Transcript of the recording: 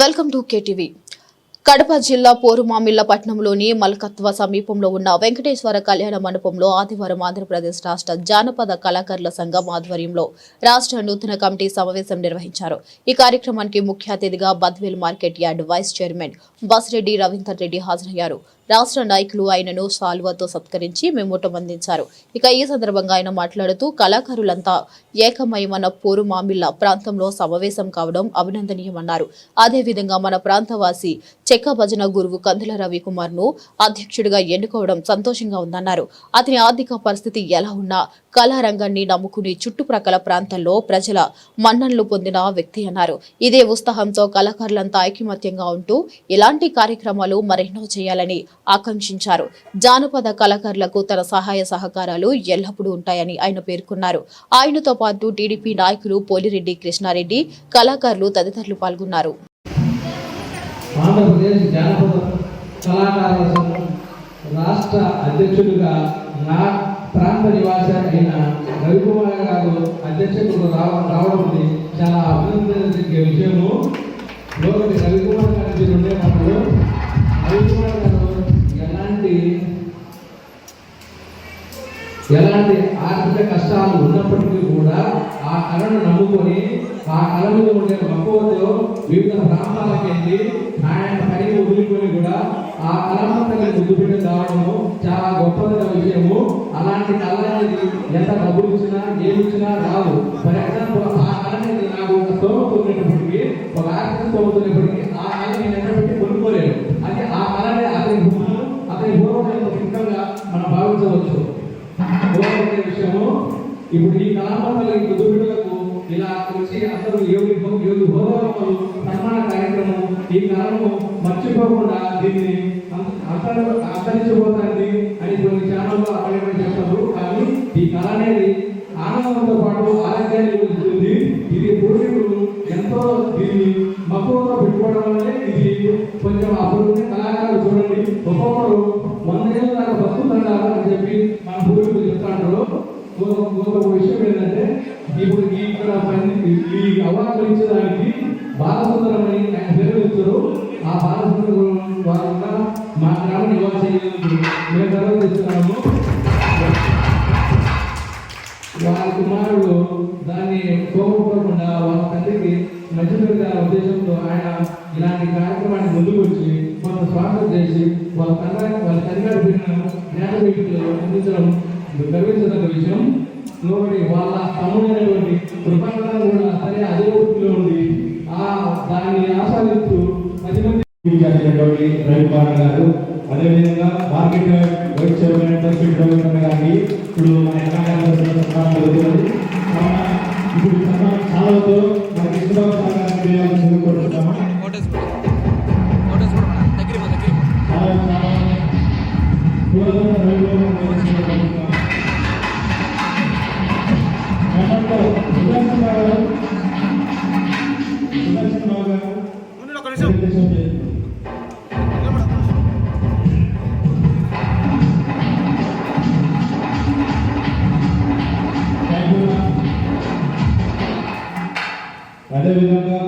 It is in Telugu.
Welcome to KTV. కడప జిల్లా పోరుమామిళ్ళ పట్టణంలోని మల్కత్వ సమీపంలో ఉన్న వెంకటేశ్వర కళ్యాణ మండపంలో ఆదివారం ఆంధ్రప్రదేశ్ రాష్ట్ర జానపద కళాకారుల సంఘం ఆధ్వర్యంలో రాష్ట్ర నూతన కమిటీ సమావేశం నిర్వహించారు. ఈ కార్యక్రమానికి ముఖ్య అతిథిగా Badvel market yard vice chairman Basireddy Ravinder Reddy హాజరయ్యారు. రాష్ట్ర నాయకులు ఆయనను సాల్వాతో సత్కరించి మెమోటం అందించారు ఇక ఈ సందర్భంగా ఆయన మాట్లాడుతూ కళాకారులంతా ఏకమయమన్న పోరు మామిళ్ళ ప్రాంతంలో సమావేశం కావడం అభినందనీయమన్నారు. అదేవిధంగా మన ప్రాంతవాసి చెక్క భజన గురువు కందుల రవికుమార్ను అధ్యక్షుడిగా ఎన్నుకోవడం సంతోషంగా ఉందన్నారు. అతని ఆర్థిక పరిస్థితి ఎలా ఉన్నా కళారంగాన్ని నమ్ముకుని చుట్టుప్రక్కల ప్రాంతాల్లో ప్రజల మన్ననలు పొందిన వ్యక్తి అన్నారు. ఇదే ఉత్సాహంతో కళాకారులంతా ఐకమత్యంగా ఉంటూ ఇలాంటి కార్యక్రమాలు మరెన్నో చేయాలని ఆకాంక్షించారు. జానపద కళాకారులకు తన సహాయ సహకారాలు ఎల్లప్పుడూ ఉంటాయని ఆయన పేర్కొన్నారు. ఆయనతో పాటు టీడీపీ నాయకులు పోలిరెడ్డి కృష్ణారెడ్డి కళాకారులు తదితరులు పాల్గొన్నారు. రాష్ట్ర అధ్యక్షుడిగా నా ప్రాంత నివాసి అయిన రవికుమార్ గారు అధ్యక్షుడు రావడం కష్టాలు ఉన్నప్పటికీ కూడా ఆ కళను నమ్ముకొని ఆ కళలో ఉండే మక్కువతో వివిధ ప్రాంతాలకు వెళ్ళి ఆయన పైకి వదులుకొని కూడా ఆ కళామంతగా ముద్దు పెట్టి రావడము చాలా గొప్పదైన విషయము అలాంటి కళ అనేది ఎంత డబ్బులు ఇచ్చినా ఏమిచ్చినా రాదు ఫర్ ఎగ్జాంపుల్ ఆ కళ అనేది నాకు ఒక స్తోమత ఉండేటప్పటికీ ఒక ఆర్థిక స్తోమత ఉన్నప్పటికీ ఆ కళ నేను ఎంత పెట్టి కొనుక్కోలేను అది ఆ కళ అనేది అతని గుణము అతని పూర్వం యొక్క ముఖ్యంగా మనం భావించవచ్చు గోపడే విషయము ఇప్పుడు ఈ కళామండలి కుదురులకు ఇలా వచ్చి అందరూ యోగి యోగి హోదాలు సన్మాన కార్యక్రమం ఈ కాలము మర్చిపోకుండా దీన్ని అంతరు అంతరించిపోతుంది అని కొన్ని ఛానల్లో అవేర్నెస్ చేస్తారు. కానీ ఈ కళ అనేది ఆనందంతో పాటు ఆరోగ్యాన్ని ఇస్తుంది ఇది పూర్వీకులు ఎంతో దీన్ని మక్కువతో పెట్టుకోవడం వల్లే ఇది కొంచెం అభివృద్ధి కళాకారులు చూడండి. ఒక్కొక్కరు వంద ఏళ్ళ దాకా బతుకుతున్నారు అని చెప్పి మన పూర్వీకులు చెప్తాంటారు ఇంకొక విషయం ఏంటంటే ఇప్పుడు ఈ ఇక్కడ పని ఈ అవార్డు ఇచ్చేదానికి బాలసుందరం అని పేరు ఇచ్చారు ఆ బాలసుందరం వారు కూడా మా గ్రామ నివాసి మేము తర్వాత ఇస్తున్నాము వారి కుమారుడు దాన్ని కోపపడకుండా వాళ్ళ తల్లికి నచ్చిన ఉద్దేశంతో ఆయన ఇలాంటి కార్యక్రమాన్ని ముందుకు వచ్చి కొంత స్వాగతం చేసి వాళ్ళ తల్లి వాళ్ళ తండ్రి బిడ్డను జ్ఞానవేదికలు అందించడం గర్వించదగ్గ విషయం ఇంకొకటి వాళ్ళ తమ్ముడైనటువంటి కృపణం కూడా సరే అదే ఊపిలో ఉంది ఆ దాన్ని ఆస్వాదిస్తూ పది మంది చేసినటువంటి రవికుమార్ గారు అదేవిధంగా మార్కెట్ వైస్ చైర్మన్ ఇప్పుడు మన ఇప్పుడు చాలాతో చదువుకుంటున్నాము మన పో. చాలా చాలా ఉండు ఒక నిమిషం presentation చేయండి. అదేవిధంగా